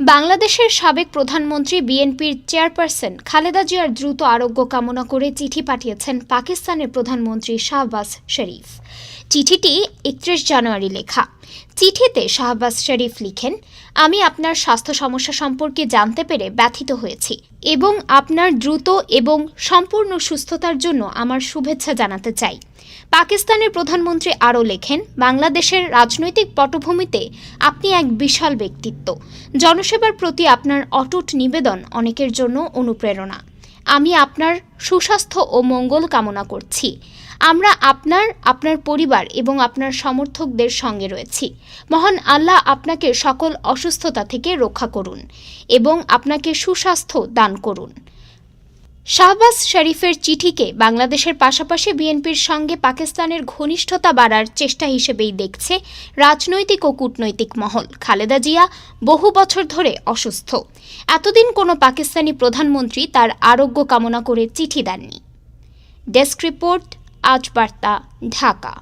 বাংলাদেশের সাবেক প্রধানমন্ত্রী বিএনপির চেয়ারপারসন খালেদা জিয়ার দ্রুত আরোগ্য কামনা করে চিঠি পাঠিয়েছেন পাকিস্তানের প্রধানমন্ত্রী শাহবাজ শরীফ। চিঠিটি একত্রিশ জানুয়ারি লেখা। চিঠিতে শাহবাজ শরীফ লিখেন, আমি আপনার স্বাস্থ্য সমস্যা সম্পর্কে জানতে পেরে ব্যথিত হয়েছি এবং আপনার দ্রুত এবং সম্পূর্ণ সুস্থতার জন্য আমার শুভেচ্ছা জানাতে চাই। পাকিস্তানের প্রধানমন্ত্রী আরও লেখেন, বাংলাদেশের রাজনৈতিক পটভূমিতে আপনি এক বিশাল ব্যক্তিত্ব। জনসেবার প্রতি আপনার অটুট নিবেদন অনেকের জন্য অনুপ্রেরণা। আমি আপনার সুস্বাস্থ্য ও মঙ্গল কামনা করছি। আমরা আপনার আপনার পরিবার এবং আপনার সমর্থকদের সঙ্গে রয়েছি। মহান আল্লাহ আপনাকে সকল অসুস্থতা থেকে রক্ষা করুন এবং আপনাকে সুস্বাস্থ্য দান করুন। শাহবাজ শরীফের চিঠিকে বাংলাদেশের পাশাপাশি বিএনপির সঙ্গে পাকিস্তানের ঘনিষ্ঠতা বাড়ার চেষ্টা হিসেবেই দেখছে রাজনৈতিক ও কূটনৈতিক মহল। খালেদা জিয়া বহু বছর ধরে অসুস্থ। এতদিন কোনো পাকিস্তানি প্রধানমন্ত্রী তার আরোগ্য কামনা করে চিঠি দেননি। ডেস্ক রিপোর্ট, আজ বার্তা, ঢাকা।